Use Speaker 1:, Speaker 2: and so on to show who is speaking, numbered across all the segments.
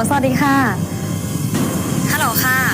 Speaker 1: ลสวัสดีค่ะ ฮัลโหลค่ะ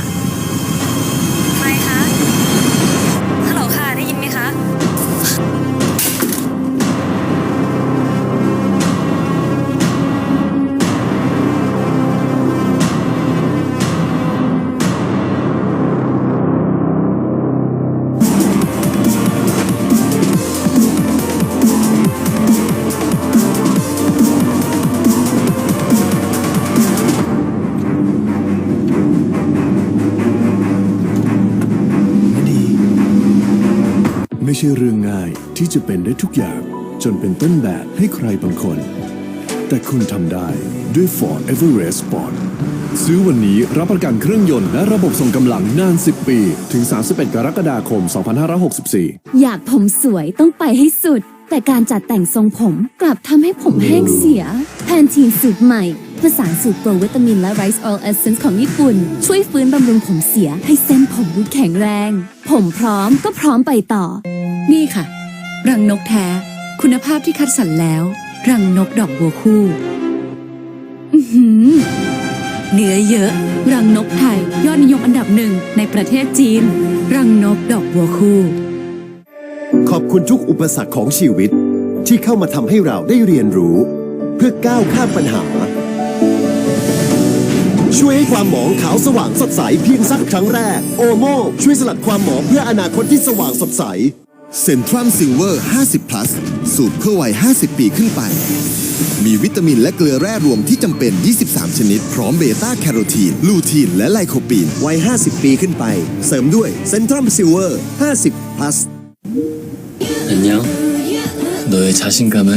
Speaker 1: ไม่
Speaker 2: ใช่เรื่องง่ายที่จะเป็นได้ทุกอย่างจนเป็นต้นแบบให้ใครบางคน แต่คุณทำได้ด้วย Ford Everest Sport ซื้อวันนี้รับประกันเครื่องยนต์และระบบส่งกำลังนาน 10 ปี ถึง 31 กรกฎาคม 2564
Speaker 3: อยากผมสวยต้องไปให้สุด แต่การจัดแต่งทรงผมกลับทำให้ผมแห้งเสีย แพนทีนสูตรใหม่ ผสานสูตรโปรวิตามินและไรซ์ออลเอสเซนส์ของญี่ปุ่น ช่วยฟื้นบำรุงผมเสียให้เส้นผมดูแข็งแรง ผมพร้อมก็พร้อมไปต่อ
Speaker 4: นี่ค่ะ รังนกแท้ คุณภาพที่คัดสรรแล้ว รังนกดอกบัวคู่อื้อหือเนื้อเยอะ รังนกไทย ยอดนิยมอันดับหนึ่งในประเทศจีน รังนกดอกบัวคู่
Speaker 5: ขอบคุณทุกอุปสรรคของชีวิต ที่เข้ามาทำให้เราได้เรียนรู้ เพื่อก้าวข้ามปัญหา ช่วยให้ความหมองขาวสว่างสดใสเพียงสักครั้งแรก โอโมช่วยสลัดความหมองเพื่ออนาคตที่สว่างสดใส
Speaker 6: เซนทรัมซิลเวอร์ 50 plus สูตรเพื่อวัย 50 ปีขึ้นไป มีวิตามินและเกลือแร่รวมที่จำเป็น 23 ชนิด พร้อมเบต้าแคโรทีน ลูทีน และไลโคปีน
Speaker 5: วัย 50 ปีขึ้นไป เสริมด้วยเซนทรัมซิลเวอร์ 50 plus
Speaker 7: 안녕. 너의 자신감을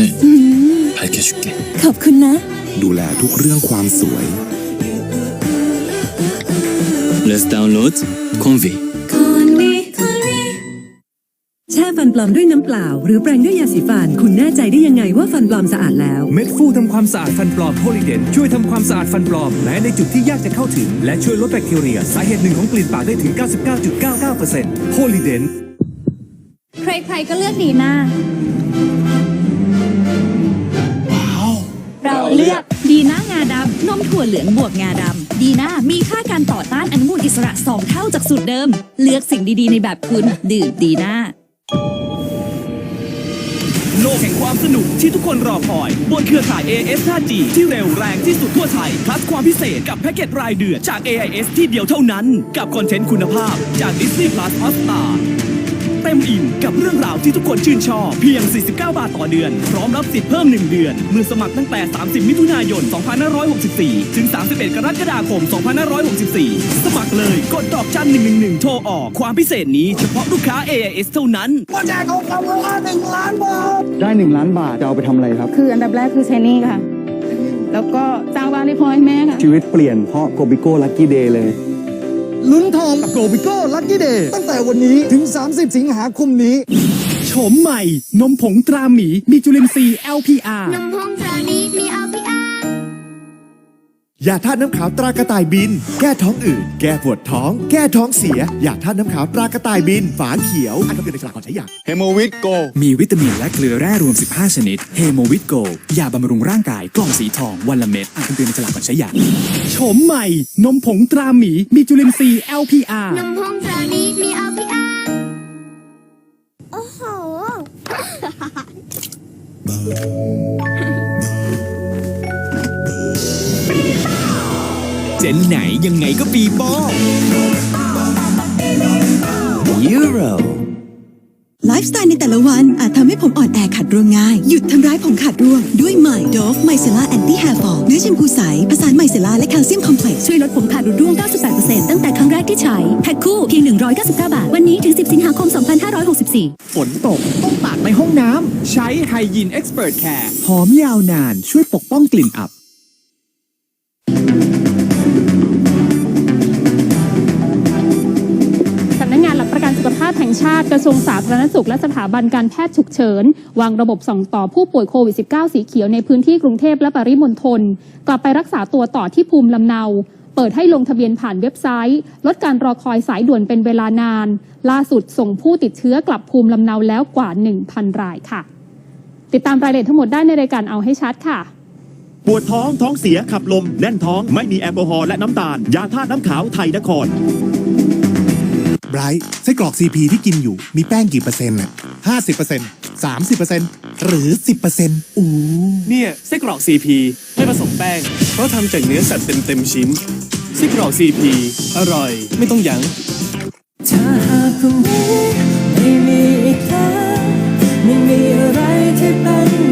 Speaker 7: 밝혀줄게.
Speaker 3: ขอบคุณนะ
Speaker 6: ดูแลทุกเรื่องความสวย
Speaker 7: Let's download Convi.
Speaker 8: แช่ฟันปลอมด้วยน้ำเปล่า หรือแปรงด้วยยาสีฟัน คุณแน่ใจได้ยังไงว่าฟันปลอมสะอาดแล้ว
Speaker 9: เม็ดฟูทำความสะอาดฟันปลอมโพลีเดนช่วยทำความสะอาดฟันปลอมแม้ในจุดที่ยากจะเข้าถึง และช่วยลดแบคทีเรีย สาเหตุหนึ่งของกลิ่นปากได้ถึง 99.99%โพลีเดน
Speaker 10: ใครๆก็เลือกดีหน้าเราเลือกดีหน้างาดำนมถั่วเหลืองบวกงาดำดีหน้ามีค่าการต่อต้านอนุมูลอิ สระ2เท่าจากสูตรเดิม เลือกสิ่งดีๆ ในแบบคุณ ดื่มดีหน้า
Speaker 9: โลกแห่งความสนุกที่ทุกคนรอคอย บนเครือข่าย AIS 5G ที่เร็วแรงที่สุดทั่วไทยพลัสความพิเศษกับแพ็กเกจรายเดือนจาก AIS ที่เดียวเท่านั้น กับคอนเทนต์คุณภาพจาก Disney Plus Hotstar ต็มอิ่มกับเรื่องราวที่ทุกคนชื่นชอบเพียง 49 บาทต่อเดือน พร้อมรับสิทธิ์เพิ่ม 1 เดือน เมื่อสมัครตั้งแต่ 30 มิถุนายน 2564 ถึง 31 กรกฎาคม 2564 สมัครเลยกดดอกจัน111 โทรออกความพิเศษนี้เฉพาะลูกค้า AIS เท่านั้น
Speaker 11: ได้หนึ่งล้านบาทจะเอาไปทำอะไรครับ
Speaker 10: คืออันดับแรกคือใช้หนี่ค่ะ แล้วก็สร้างบ้านให้พ่อให้แม่ค่ะ
Speaker 11: ชีวิตเปลี่ยนเพราะโกบิโก้ลั c กี้เดย์เลย ลุ้นทองกับโกบิโก้ลั c กี้เดย์ตั้งแต่วันนี้ถึง 30 สิงหาคมนี้
Speaker 9: โฉมใหม่ นมผงตราหมี มีจุลินทรีย์ LPR
Speaker 10: นมพงตรานี้มีเอาพีอา
Speaker 5: ยาธาตุน้ำขาวตรากระต่ายบิน แก้ท้องอืดแก้ปวดท้อง แก้ท้องเสียยาธาตุน้ำขาวตรากระต่ายบิน ฝาเขียวอันคำเตือนในฉลากก่อนใช้ยา
Speaker 6: เฮโมวิตโก
Speaker 9: มีวิตามินและเกลือแร่รวม 15 ชนิด เฮโมวิตโก ยาบำรุงร่างกายกล่องสีทอง วันละเม็ดอ่านคำเตือนในฉลากก่อนใช้ยาโฉมใหม่ นมผงตราหมี มีจุลินทรีย์ LPR
Speaker 10: นมพงตรานี้มีเอาพีอาโอ้โห
Speaker 9: เจนไหนยังไงก็ปีโป้ยูโร
Speaker 4: ไลฟ์สไตล์ในแต่ละวัน อาจทำให้ผมอ่อนแอขาดร่วงง่าย หยุดทำร้ายผมขาดร่วง ด้วยใหม่ Dove Micellar Anti Hair Fall เนื้อแชมพูใสผสานไมเซล่าและแคลเซียมคอมเพล็กซ์
Speaker 3: ช่วยลดผมขาดรุ่ร่วง 98%ตั้งแต่ครั้งแรกที่ใช้ แพ็คคู่เพียง 199 บาท วันนี้ถึง 10 สิงหาคม 2564
Speaker 9: ฝนตก ต้องตากในห้องน้ำใช้ไฮยีนเอ็กซ์เพรสแคร์หอมยาวนานช่วยปกป้องกลิ่นอับ
Speaker 10: งชาติกระทรวงสาธารณสุขและสถาบันการแพทย์ฉุกเฉิน วางระบบส่งต่อผู้ป่วยโควิด -19 สีเขียวในพื้นที่กรุงเทพและปริมณฑลกลับไปรักษาตัวต่อที่ภูมิลำเนา เปิดให้ลงทะเบียนผ่านเว็บไซต์ ลดการรอคอยสายด่วนเป็นเวลานาน ล่าสุดส่งผู้ติดเชื้อกลับภูมิลำเนาแล้วกว่า 1,000 รายค่ะ ติดตามรายละเอียดทั้งหมดได้ในรายการเอาให้ชัดค่ะ
Speaker 12: ปวดท้องท้องเสียขับลมแน่นท้องไม่มีแอลกอฮอล์และน้ำตาล ยาธาตุน้ำขาวไทยนคร
Speaker 5: ไบรท์ไส้กรอกซีพีที่กินอยู่มีแป้งกี่เปอร์เซ็นต์น่ะห้าสิบเปอร์เซ็นต์สามสิบเปอร์เซ็นต์หรือสิบเปอร์เซ็นต์อู้
Speaker 12: เนี่ยไส้กรอกซีพีไม่ผสมแป้ง เพราะทำจากเนื้อสัตว์เต็มเต็มชิ้นไส้กรอกซีพีอร่อย ไม่ต้องยัง้ง
Speaker 13: ถ้าหากพรุ่ไม่มีอีกแล้วไม่มีอะไรที่เป็น